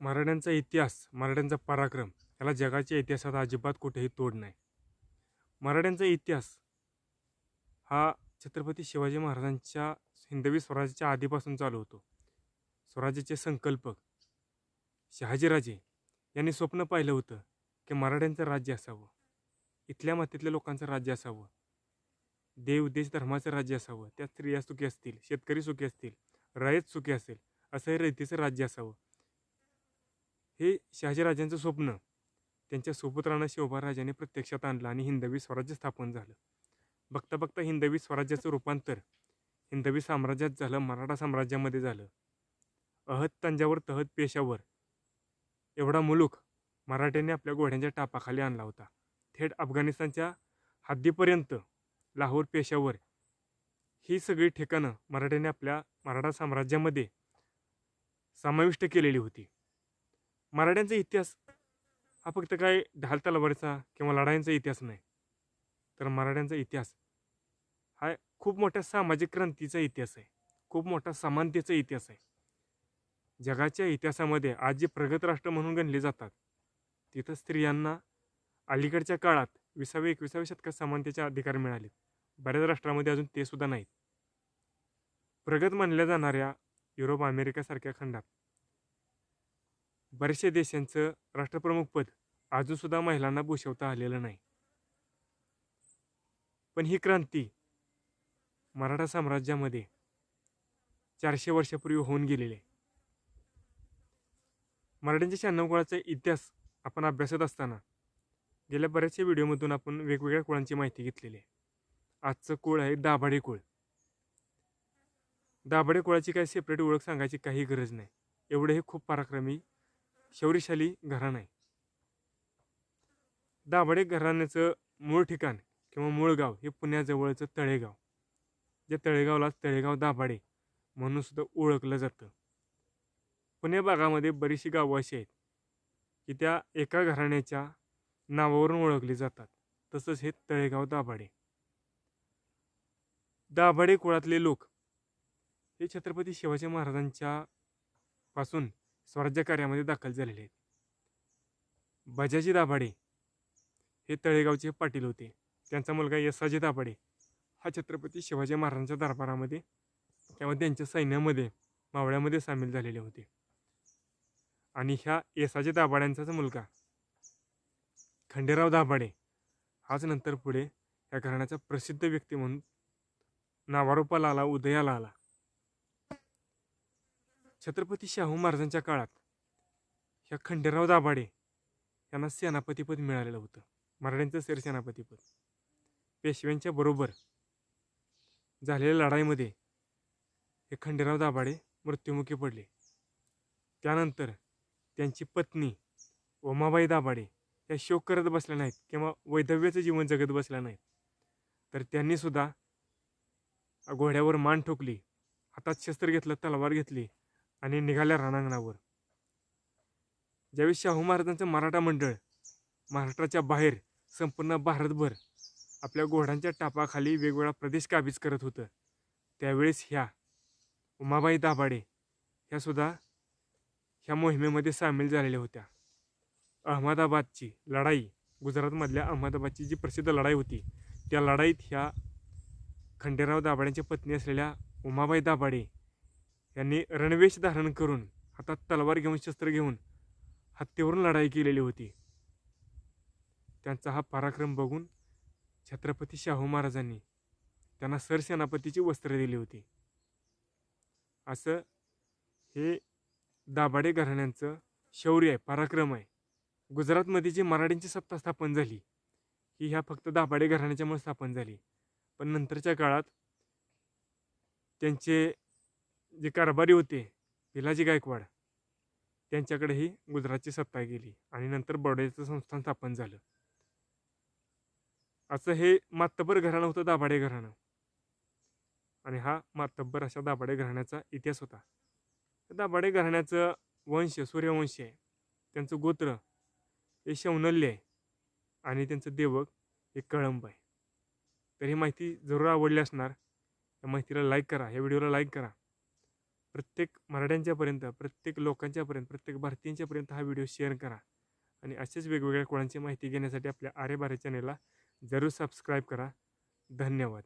मराठ्यांचा इतिहास मराठ्यांचा पराक्रम याला जगाच्या इतिहासात अजिबात कुठेही तोड नाही. मराठ्यांचा इतिहास हा छत्रपती शिवाजी महाराजांच्या हिंदवी स्वराज्याच्या आधीपासून चालू होतो. स्वराज्याचे संकल्पक शहाजीराजे यांनी स्वप्न पाहिलं होतं की मराठ्यांचं राज्य असावं. इथल्या मातीतल्या लोकांचं राज्य असावं. देव देश धर्माचं राज्य असावं. त्यात स्त्रिया सुखी असतील शेतकरी सुखी असतील रयत सुखी असेल असं हे रयतेचं राज्य असावं. हे शहाजीराजांचं स्वप्न. त्यांच्या सुपुत्रांना शिवभाराजाने प्रत्यक्षात आणलं आणि हिंदवी स्वराज्य स्थापन झालं. बघता बघता हिंदवी स्वराज्याचं रूपांतर हिंदवी साम्राज्यात झालं मराठा साम्राज्यामध्ये झालं. अहद तंजावर तहत पेशावर. एवढा मुलूक मराठ्यांनी आपल्या घोड्यांच्या टापाखाली आणला होता. थेट अफगाणिस्तानच्या हद्दीपर्यंत लाहोर पेशावर. ही सगळी ठिकाणं मराठ्यांनी आपल्या मराठा साम्राज्यामध्ये समाविष्ट केलेली होती. मराठ्यांचा इतिहास हा फक्त काय ढाल तलवारीचा किंवा लढाईंचा इतिहास नाही. तर मराठ्यांचा इतिहास हा खूप मोठ्या सामाजिक क्रांतीचा इतिहास आहे. खूप मोठा समानतेचा इतिहास आहे. जगाच्या इतिहासामध्ये आज जे प्रगत राष्ट्र म्हणून गणले जातात तिथं स्त्रियांना अलीकडच्या काळात विसाव्या एकविसाव्या शतकात समानतेचे अधिकार मिळाले. बऱ्याच राष्ट्रामध्ये अजून ते सुद्धा नाहीत. प्रगत मानल्या जाणाऱ्या युरोप अमेरिकासारख्या खंडात बऱ्याचशा देशांचं राष्ट्रप्रमुख पद अजूनसुद्धा महिलांना भूषवता आलेलं नाही. पण ही क्रांती मराठा साम्राज्यामध्ये चारशे वर्षापूर्वी होऊन गेलेली आहे. मराठ्यांच्या शहाण्णव कुळाचा इतिहास आपण अभ्यासत असताना गेल्या बऱ्याचशा व्हिडिओमधून आपण वेगवेगळ्या कुळांची माहिती घेतलेली आहे. आजचं कुळ आहे दाभाडे कुळ. दाभाडे कुळाची काही सेपरेट ओळख सांगायची काही गरज नाही. एवढे हे खूप पराक्रमी शौर्यशाली घराणं आहे. दाभाडे घराण्याचं मूळ ठिकाण किंवा मूळ गाव हे पुण्याजवळचं तळेगाव ज्या तळेगावला तळेगाव दाभाडे म्हणून सुद्धा ओळखलं जातं. पुणे भागामध्ये बरीचशी गावं अशी आहेत की त्या एका घराण्याच्या नावावरून ओळखली जातात. तसंच हे तळेगाव दाभाडे. दाभाडे कुळातले लोक हे छत्रपती शिवाजी महाराजांच्या पासून स्वराज्य कार्यामध्ये दाखल झालेले आहेत. बजाजी दाभाडे हे तळेगावचे पाटील होते. त्यांचा मुलगा यसाजी दाभाडे हा छत्रपती शिवाजी महाराजांच्या दरबारामध्ये किंवा त्यांच्या सैन्यामध्ये मावळ्यामध्ये सामील झालेले होते. आणि ह्या यसाजी दाभाड्यांचाच मुलगा खंडेराव दाभाडे हाच नंतर पुढे या घराण्याचा प्रसिद्ध व्यक्ती म्हणून नावारूपाला आला उदयाला आला छत्रपती शाहू महाराजांच्या काळात ह्या खंडेराव दाभाडे यांना सेनापतीपद मिळालेलं होतं. मराठ्यांचं सेनापतीपद. पेशव्यांच्या बरोबर झालेल्या लढाईमध्ये हे खंडेराव दाभाडे मृत्युमुखी पडले. त्यानंतर त्यांची पत्नी उमाबाई दाभाडे या शोक करत बसल्या नाहीत किंवा वैधव्याचं जीवन जगत बसल्या नाहीत. तर त्यांनी सुद्धा घोड्यावर मान ठोकली हातात शस्त्र घेतलं तलवार घेतली आणि निघाल्या रणांगणावर. ज्यावेळी शाहू महाराजांचं मराठा मंडळ महाराष्ट्राच्या बाहेर संपूर्ण भारतभर आपल्या घोड्यांच्या टापाखाली वेगवेगळा प्रदेश काबीज करत होतं त्यावेळेस ह्या उमाबाई दाभाडे ह्यासुद्धा ह्या मोहिमेमध्ये सामील झालेल्या होत्या. अहमदाबादची लढाई गुजरातमधल्या अहमदाबादची जी प्रसिद्ध लढाई होती त्या लढाईत ह्या खंडेराव दाभाड्यांची पत्नी असलेल्या उमाबाई दाभाडे त्यांनी रणवेश धारण करून हातात तलवार घेऊन शस्त्र घेऊन हत्तीवरून लढाई केलेली होती. त्यांचा हा पराक्रम बघून छत्रपती शाहू महाराजांनी त्यांना सरसेनापतीची वस्त्र दिली होती. असं हे दाभाडे घराण्यांचं शौर्य आहे पराक्रम आहे. गुजरातमध्ये जी मराठींची सत्ता स्थापन झाली ही ह्या फक्त दाभाडे घराण्याच्यामुळे स्थापन झाली. पण नंतरच्या काळात त्यांचे जे कारभारी होते भिलाजी गायकवाड त्यांच्याकडेही गुजरातची सत्ता गेली आणि नंतर बडोद्याचं संस्थान स्थापन झालं. असं हे मातब्बर घराणं होतं दाभाडे घराणं. आणि हा मातब्बर अशा दाभाडे घराण्याचा इतिहास होता. दाभाडे घराण्याचं वंश सूर्यवंश आहे. त्यांचं गोत्र हे शौनल्य आहे आणि त्यांचं देवक हे कळंब आहे. तर ही माहिती जरूर आवडली असणार या माहितीला लाईक करा या व्हिडिओला लाईक करा. प्रत्येक मराठ्यांच्यापर्यंत प्रत्येक लोकांच्यापर्यंत प्रत्येक भारतीयांच्यापर्यंत हा व्हिडिओ शेअर करा. आणि असेच वेगवेगळ्या कोणाची माहिती घेण्यासाठी आपल्या आरे बारे चॅनेलला जरूर सबस्क्राईब करा. धन्यवाद.